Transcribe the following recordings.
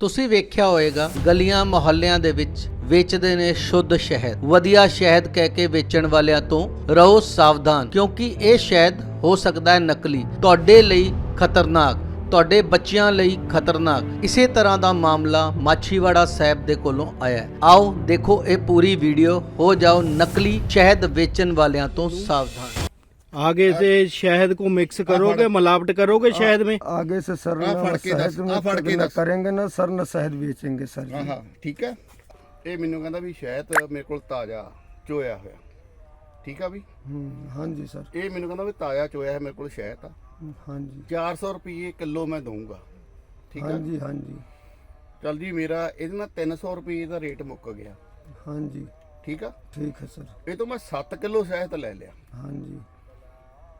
ਤੁਸੀਂ ਵੇਖਿਆ ਹੋਵੇਗਾ ਗਲੀਆਂ ਮੁਹੱਲਿਆਂ ਦੇ ਵਿੱਚ ਵੇਚਦੇ ਨੇ ਸ਼ੁੱਧ ਸ਼ਹਿਦ। ਵਧੀਆ ਸ਼ਹਿਦ ਕਹਿ ਕੇ ਵੇਚਣ ਵਾਲਿਆਂ ਤੋਂ ਰਹੋ ਸਾਵਧਾਨ, ਕਿਉਂਕਿ ਇਹ ਸ਼ਹਿਦ ਹੋ ਸਕਦਾ ਹੈ ਨਕਲੀ। ਤੁਹਾਡੇ ਲਈ ਖਤਰਨਾਕ, ਤੁਹਾਡੇ ਬੱਚਿਆਂ ਲਈ ਖਤਰਨਾਕ। ਇਸੇ ਤਰ੍ਹਾਂ ਦਾ ਮਾਮਲਾ ਮਾਛੀਵਾੜਾ ਸਾਹਿਬ ਦੇ ਕੋਲੋਂ ਆਇਆ ਆਓ ਦੇਖੋ ਇਹ ਪੂਰੀ ਵੀਡੀਓ, ਹੋ ਜਾਓ ਨਕਲੀ ਸ਼ਹਿਦ ਵੇਚਣ ਵਾਲਿਆਂ ਤੋਂ ਸਾਵਧਾਨ। आगे से शहद को मिक्स करोगे मिलावट करोगे शहद में आगे से सर हाँ, न फड़ के शहद दस, में हाँ, फड़ के न दस। करेंगे ना सर न शहद बेचेंगे सर जी। ਹਾਂ ਹਾਂ ਠੀਕ ਹੈ ਇਹ ਮੈਨੂੰ ਕਹਿੰਦਾ ਵੀ ਸ਼ਹਿਦ ਮੇਰੇ ਕੋਲ ਤਾਜ਼ਾ ਚੋਇਆ ਹੋਇਆ ਠੀਕ ਆ ਵੀ हम्म, हाँ जी सर ਇਹ ਮੈਨੂੰ ਕਹਿੰਦਾ ਵੀ ਤਾਜ਼ਾ ਚੋਇਆ ਹੈ ਮੇਰੇ ਕੋਲ ਸ਼ਹਿਦ ਆ हाँ जी 400 ਰੁਪਏ ਕਿਲੋ ਮੈਂ ਦਊਂਗਾ ਠੀਕ हाँ ਹੈ जी हाँ जी ਚਲ ਜੀ ਮੇਰਾ ਇਹਦੇ ਨਾਲ 300 ਰੁਪਏ ਦਾ ਰੇਟ ਮੁੱਕ ਗਿਆ हाँ जी ਠੀਕ ਆ ठीक है सर ਇਹ ਤੋਂ ਮੈਂ 7 ਕਿਲੋ ਸ਼ਹਿਦ ਲੈ ਲਿਆ हाँ जी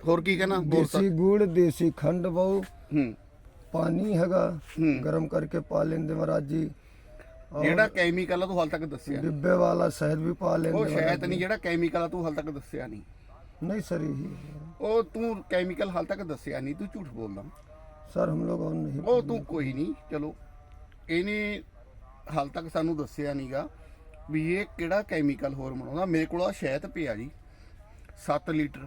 ਹੋਰ ਕੀ ਕਹਿੰਦਾ ਬੋਲ ਸਕ देसी गुड़ देसी खंड बहु ਹੂੰ पानी हैगा हम्म। गरम करके पा लेंगे महाराज जी ਜਿਹੜਾ ਕੈਮੀਕਲ ਆ ਤੂੰ ਹਾਲ ਤੱਕ ਦੱਸਿਆ ਨੀ। डिब्बे वाला शहद भी पा लेंगे ਉਹ महाराज ਸ਼ਹਿਦ ਨਹੀਂ ਜਿਹੜਾ ਕੈਮੀਕਲ ਆ ਤੂੰ ਹਾਲ ਤੱਕ ਦੱਸਿਆ ਨਹੀਂ जी। नहीं सर यही है। ਉਹ ਤੂੰ ਕੈਮੀਕਲ ਹਾਲ ਤੱਕ ਦੱਸਿਆ ਨਹੀਂ ਤੂੰ ਝੂਠ ਬੋਲਦਾ सर हम लोग और नहीं ਉਹ ਤੂੰ ਕੋਈ ਨਹੀਂ ਚਲੋ ਇਹਨੇ ਹਾਲ ਤੱਕ ਸਾਨੂੰ ਦੱਸਿਆ ਨਹੀਂਗਾ ਵੀ ਇਹ ਕਿਹੜਾ ਕੈਮੀਕਲ ਹੋਰ ਬਣਾਉਂਦਾ ਮੇਰੇ ਕੋਲ ਆ ਸ਼ਹਿਦ ਪਿਆ ਜੀ 7 ਲੀਟਰ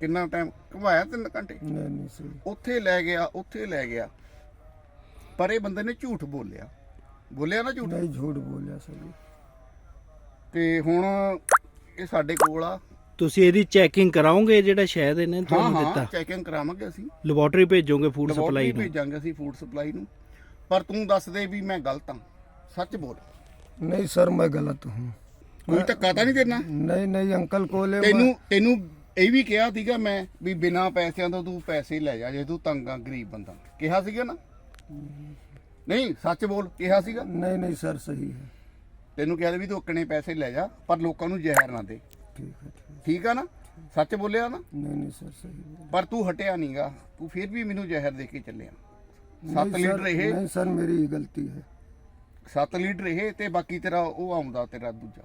ਕਿੰਨਾ ਟਾਈਮ ਘੁਮਾਇਆ 3 ਘੰਟੇ? ਨਹੀਂ ਨਹੀਂ ਸੀ ਉੱਥੇ ਲੈ ਗਿਆ ਉੱਥੇ ਲੈ ਗਿਆ। ਪਰ ਇਹ ਬੰਦੇ ਨੇ ਝੂਠ ਬੋਲਿਆ। ਬੋਲਿਆ ਨਾ ਝੂਠ? ਨਹੀਂ ਝੂਠ ਬੋਲਿਆ ਸਰ ਤੇ ਹੁਣ ਇਹ ਸਾਡੇ ਕੋਲ ਆ। ਤੁਸੀਂ ਇਹਦੀ ਚੈਕਿੰਗ ਕਰਾਓਗੇ ਜਿਹੜਾ ਸ਼ਾਇਦ ਇਹਨੇ ਤੁਹਾਨੂੰ ਹਾਂ ਚੈਕਿੰਗ ਕਰਾਵਾਂਗੇ ਅਸੀਂ। ਲੈਬੋਰਟਰੀ ਭੇਜੋਗੇ ਫੂਡ ਸਪਲਾਈ ਨੂੰ? ਭੇਜਾਂਗੇ ਅਸੀਂ ਫੂਡ ਸਪਲਾਈ ਨੂੰ। ਪਰ ਤੂੰ ਦੱਸ ਦੇ ਵੀ ਮੈਂ ਗਲਤ ਹਾਂ। ਸੱਚ ਬੋਲ। ਨਹੀਂ ਸਰ ਮੈਂ ਗਲਤ ਹਾਂ। ਕੋਈ ਧੱਕਾ ਤਾਂ ਨਹੀਂ ਦੇਣਾ? ਨਹੀਂ ਨਹੀਂ ਅੰਕਲ ਕੋਲੇ ਤੈਨੂੰ ਤੈਨੂੰ ਇਹ ਵੀ ਕਿਹਾ ਸੀਗਾ ਮੈਂ ਵੀ ਬਿਨਾ ਪੈਸਿਆਂ ਤੋਂ ਤੂੰ ਪੈਸੇ ਲੈ ਜਾ ਜੇ ਤੂੰ ਤੰਗਾ ਗਰੀਬ ਬੰਦਾ। ਕਿਹਾ ਸੀਗਾ ਨਾ? ਨਹੀਂ ਸੱਚ ਬੋਲ ਕਿਹਾ ਸੀਗਾ? ਨਹੀਂ ਨਹੀਂ ਸਰ ਸਹੀ ਹੈ। ਤੈਨੂੰ ਕਿਹਾ ਵੀ ਤੂੰ ਓਕਣੇ ਪੈਸੇ ਲੈ ਜਾ ਪਰ ਲੋਕਾਂ ਨੂੰ ਜ਼ਹਿਰ ਨਾ ਦੇ। ਠੀਕ ਹੈ ਆ ਨਾ? ਸੱਚ ਬੋਲਿਆ ਨਾ? ਨਹੀਂ ਨਹੀਂ ਸਰ ਸਹੀ ਪਰ ਤੂੰ ਹਟਿਆ ਨਹੀਂਗਾ ਤੂੰ ਫਿਰ ਵੀ ਮੈਨੂੰ ਜ਼ਹਿਰ ਦੇ ਕੇ ਚੱਲਿਆ। 7 ਲੀਟਰ ਇਹ ਨਹੀਂ ਸਰ ਮੇਰੀ ਗਲਤੀ ਹੈ। 7 ਲੀਟਰ ਇਹ ਤੇ ਬਾਕੀ ਤੇਰਾ ਉਹ ਆਉਂਦਾ ਤੇਰਾ ਦੂਜਾ।